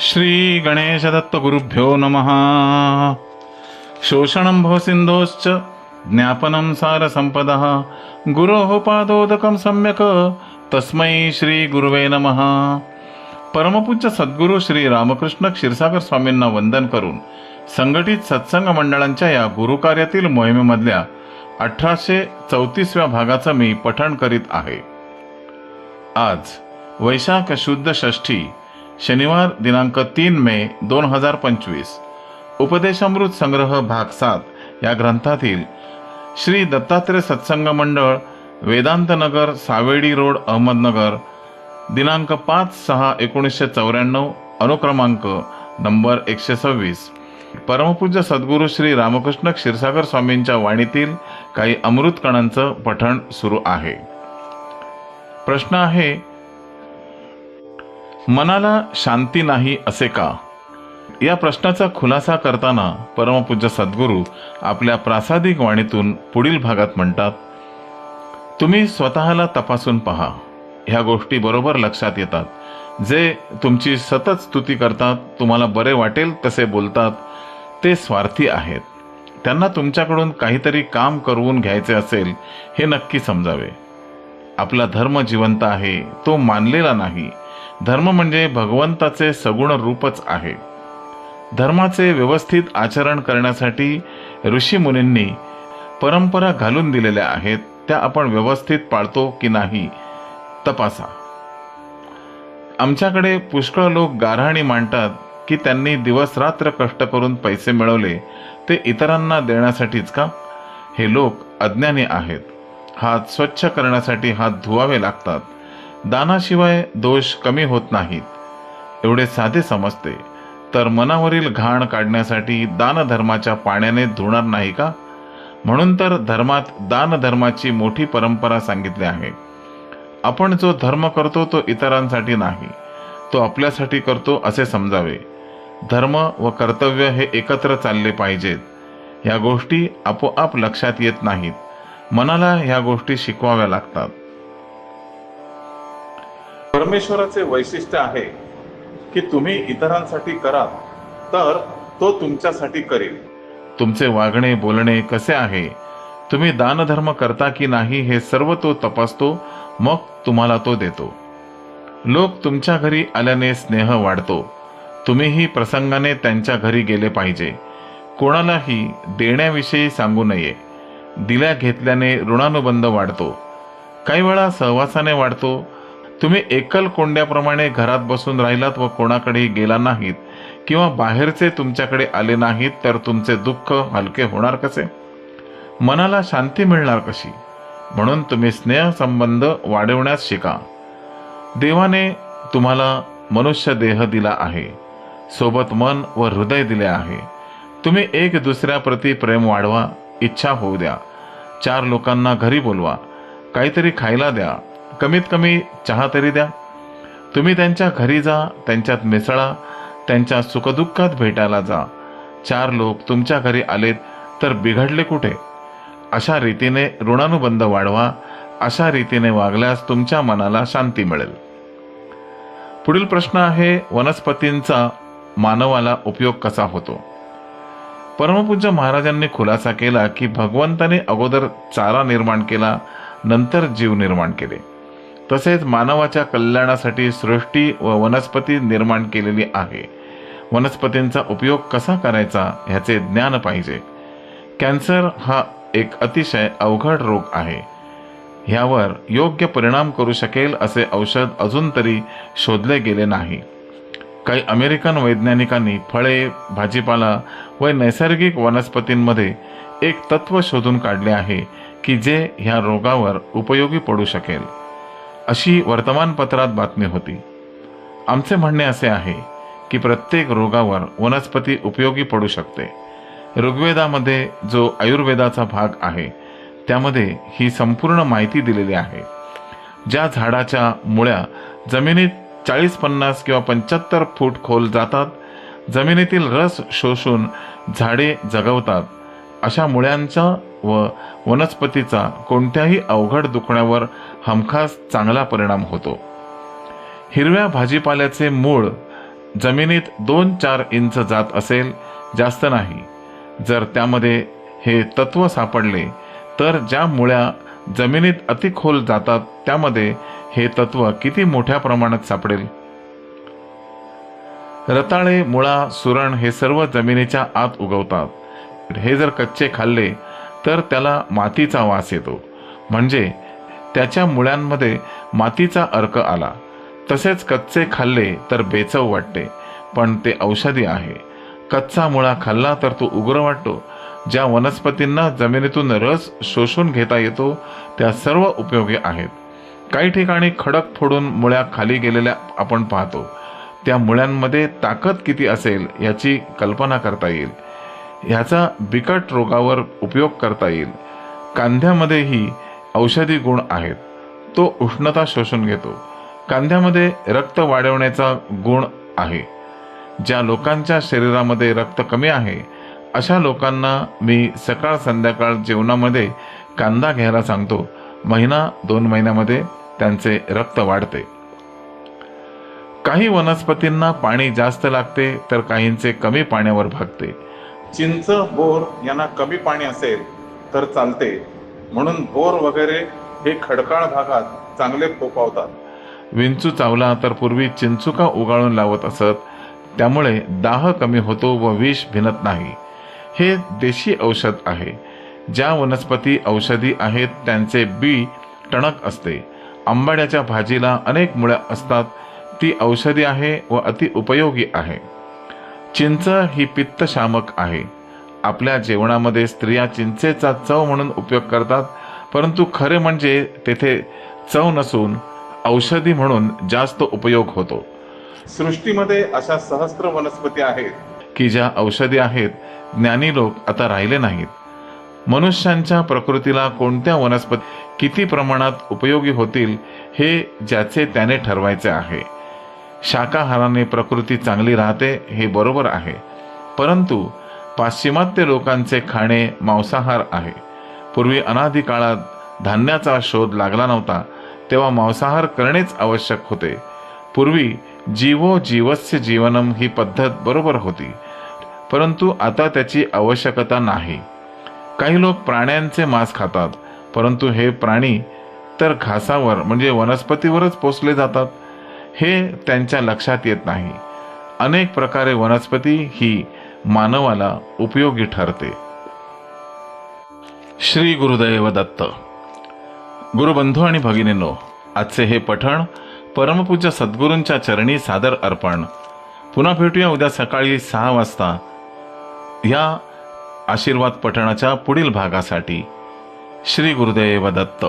श्रीगणेशदत्तगुरुभ्यो नमः। शोषणं भवसिन्धोश्च ज्ञापनं सारसम्पदः गुरोः पादोदकं सम्यक् तस्मै श्रीगुरुवे नमः। परमपूज्य सद्गुरू श्री रामकृष्ण क्षीरसागर स्वामींना वंदन करून संघटित सत्संग मंडळांच्या या गुरुकार्यातील मोहिमेमधल्या अठराशे चौतीसव्या भागाचं मी पठण करीत आहे. आज वैशाख शुद्ध षष्ठी शनिवार दिनांक तीन मे दोन हजार पंचवीस. उपदेशामृत संग्रह भाग सात या ग्रंथातील श्री दत्तात्रय सत्संग मंडळ वेदांतनगर सावेडी रोड अहमदनगर दिनांक पाच सहा एकोणीसशे चौऱ्याण्णव अनुक्रमांक नंबर एकशे सव्वीस. परमपूज्य सद्गुरू श्री रामकृष्ण क्षीरसागर स्वामींच्या वाणीतील काही अमृत कणांचं पठण सुरू आहे. प्रश्न आहे मनाला शांती नाही असे का? या प्रश्नाचा खुलासा करताना परमपूज्य सद्गुरू आपल्या प्रासादिक वाणीतून पुढील भागात म्हणतात तुम्ही स्वतःला तपासून पहा. ह्या गोष्टी बरोबर लक्षात येतात. जे तुमची सतत स्तुती करतात तुम्हाला बरे वाटेल तसे बोलतात ते स्वार्थी आहेत. त्यांना तुमच्याकडून काहीतरी काम करवून घ्यायचे असेल हे नक्की समजावे. आपला धर्म जिवंत आहे तो मानलेला नाही. धर्म म्हणजे भगवंताचे सगुण रूपच आहे. धर्माचे व्यवस्थित आचरण करण्यासाठी ऋषी मुनींनी परंपरा घालून दिलेल्या आहेत त्या आपण व्यवस्थित पाळतो की नाही तपासा. आमच्याकडे पुष्कळ लोक गारहाणी मांडतात की त्यांनी दिवस रात्र कष्ट करून पैसे मिळवले ते इतरांना देण्यासाठीच का? हे लोक अज्ञानी आहेत. हात स्वच्छ करण्यासाठी हात धुवावे लागतात. दानाशिवाय दोष कमी होत नाहीत. एवढे साधे समजते. तर मनावरील घाण काढण्यासाठी दानधर्माच्या पाण्याने धुणार नाही का? म्हणून तर धर्मात दानधर्माची मोठी परंपरा सांगितली आहे. आपण जो धर्म करतो तो इतरांसाठी नाही. तो आपल्यासाठी करतो असे समजावे. धर्म व कर्तव्य हे एकत्र चालले पाहिजेत. ह्या गोष्टी आपोआप लक्षात येत नाहीत. मनाला ह्या गोष्टी शिकवाव्या लागतात. परमेश्वराचे वैशिष्ट्य आहे की तुम्ही इतरांसाठी कराल तर तो तुमच्यासाठी करेल. तुमचे वागणे बोलणे कसे आहे? तुम्ही दानधर्म करता की नाही हे सर्व तो तपासतो मग तुम्हाला तो देतो. लोक तुमच्या घरी आल्याने स्नेह वाढतो. तुम्हीही प्रसंगाने त्यांच्या घरी गेले पाहिजे. कोणालाही देण्याविषयी सांगू नये. दिल्या घेतल्याने ऋणानुबंध वाढतो. काही वेळा सहवासाने वाढतो तुम्ही एकल कोंड्याप्रमाणे घरात बसून राहिलात व कोणाकडेही गेला नाहीत किंवा बाहेरचे तुमच्याकडे आले नाहीत तर तुमचे दुःख हलके होणार कसे? मनाला शांती मिळणार कशी? म्हणून तुम्ही स्नेह संबंध वाढवण्यास शिका. देवाने तुम्हाला मनुष्य देह दिला आहे सोबत मन व हृदय दिले आहे. तुम्ही एक दुसऱ्याप्रती प्रेम वाढवा इच्छा होऊ द्या. चार लोकांना घरी बोलवा काहीतरी खायला द्या कमीत कमी चहा तरी द्या. तुम्ही त्यांच्या घरी जा त्यांच्यात मिसळा त्यांच्या सुखदुःखात भेटायला जा. चार लोक तुमच्या घरी आलेत तर बिघडले कुठे? अशा रीतीने ऋणानुबंध वाढवा अशा रीतीने वागल्यास तुमच्या मनाला शांती मिळेल. पुढील प्रश्न आहे वनस्पतींचा मानवाला उपयोग कसा होतो? परमपूज्य महाराजांनी खुलासा केला की भगवंताने अगोदर चारा निर्माण केला नंतर जीव निर्माण केले. तसेच मानवाच्या कल्याणासाठी सृष्टी व वनस्पती निर्माण केलेली आहे. वनस्पतींचा उपयोग कसा करायचा ह्याचे ज्ञान पाहिजे. कॅन्सर हा एक अतिशय अवघड रोग आहे. ह्यावर योग्य परिणाम करू शकेल असे औषध अजून तरी शोधले गेले नाही. काही अमेरिकन वैज्ञानिकांनी फळे भाजीपाला व नैसर्गिक वनस्पतींमध्ये एक तत्व शोधून काढले आहे की जे ह्या रोगावर उपयोगी पडू शकेल. अशी वर्तमानपत्रात बातमी होती. आमचे म्हणणे असे आहे की प्रत्येक रोगावर वनस्पती उपयोगी पडू शकते. ऋग्वेदामध्ये जो आयुर्वेदाचा भाग आहे त्यामध्ये ही संपूर्ण माहिती दिलेली आहे. ज्या झाडाच्या मुळ्या जमिनीत चाळीस पन्नास किंवा पंच्याहत्तर फूट खोल जातात जमिनीतील रस शोषून झाडे जगवतात अशा मुळ्यांचा व वनस्पतीचा कोणत्याही अवघड दुखण्यावर हमखास चांगला परिणाम होतो. हिरव्या भाजीपाल्याचे मूळ जमिनीत दोन चार इंच जात असेल जास्त नाही. जर त्यामध्ये हे तत्व सापडले तर ज्या मुळ्या जमिनीत अतिखोल जातात त्यामध्ये हे तत्व किती मोठ्या प्रमाणात सापडेल? रताळे मुळा सुरण हे सर्व जमिनीच्या आत उगवतात. हे जर कच्चे खाल्ले तर त्याला मातीचा वास येतो. म्हणजे त्याच्या मुळ्यांमध्ये मातीचा अर्क आला. तसेच कच्चे खाल्ले तर बेचव वाटते पण ते औषधी आहे. कच्चा मुळा खाल्ला तर तो उग्र वाटतो. ज्या वनस्पतींना जमिनीतून रस शोषून घेता येतो त्या सर्व उपयोगी आहेत. काही ठिकाणी खडक फोडून मुळ्या खाली गेलेल्या आपण पाहतो. त्या मुळ्यांमध्ये ताकद किती असेल याची कल्पना करता येईल. ह्याचा बिकट रोगावर उपयोग करता येईल. कांद्यामध्येही औषधी गुण आहेत. तो उष्णता शोषून घेतो. कांद्यामध्ये रक्त वाढवण्याचा गुण आहे. ज्या लोकांच्या शरीरामध्ये रक्त कमी आहे अशा लोकांना मी सकाळ संध्याकाळ जेवणामध्ये कांदा घ्यायला सांगतो. महिना दोन महिन्यामध्ये त्यांचे रक्त वाढते. काही वनस्पतींना पाणी जास्त लागते तर काहींचे कमी पाण्यावर भागते. चिंच बोर यांना कमी पाणी असेल तर चालते. म्हणून बोर वगैरे हे खडकाळ भागात चांगले फोपावतात विंचू चावला तर पूर्वी चिंचुका उगाळून लावत असत. त्यामुळे दाह कमी होतो व विष भिनत नाही. हे देशी औषध आहे. ज्या वनस्पती औषधी आहेत त्यांचे बी टणक असते. आंबाड्याच्या भाजीला अनेक मुळ्या असतात. ती औषधी आहे व अति उपयोगी आहे. चिंच ही पित्तशामक आहे. आपल्या जेवणामध्ये स्त्रिया चिंचेचा चव म्हणून उपयोग करतात परंतु खरे म्हणजे तेथे चव नसून औषधी म्हणून जास्त उपयोग होतो. सृष्टीमध्ये अशा सहस्त्र वनस्पती आहेत. की ज्या औषधी आहेत ज्ञानी लोक आता राहिले नाहीत. मनुष्यांच्या प्रकृतीला कोणत्या वनस्पती किती प्रमाणात उपयोगी होतील हे ज्याचे त्याने ठरवायचे आहे. शाकाहाराने प्रकृती चांगली राहते हे बरोबर आहे. परंतु पाश्चिमात्य लोकांचे खाणे मांसाहार आहे. पूर्वी अनादी काळात धान्याचा शोध लागला नव्हता तेव्हा मांसाहार करणेच आवश्यक होते. पूर्वी जीवो जीवस्य जीवनम ही पद्धत बरोबर होती. परंतु आता त्याची आवश्यकता नाही. काही लोक प्राण्यांचे मांस खातात परंतु हे प्राणी तर घासावर म्हणजे वनस्पतीवरच पोचले जातात. हे त्यांच्या लक्षात येत नाही. अनेक प्रकारे वनस्पती ही मानवाला उपयोगी ठरते. श्री गुरुदैव दत्त. गुरुबंधू आणि भगिनीनो आजचे हे पठण परमपूज्य सद्गुरूंच्या चरणी सादर अर्पण. पुन्हा भेटूया उद्या सकाळी सहा वाजता या आशीर्वाद पठणाच्या पुढील भागासाठी. श्री गुरुदेव दत्त.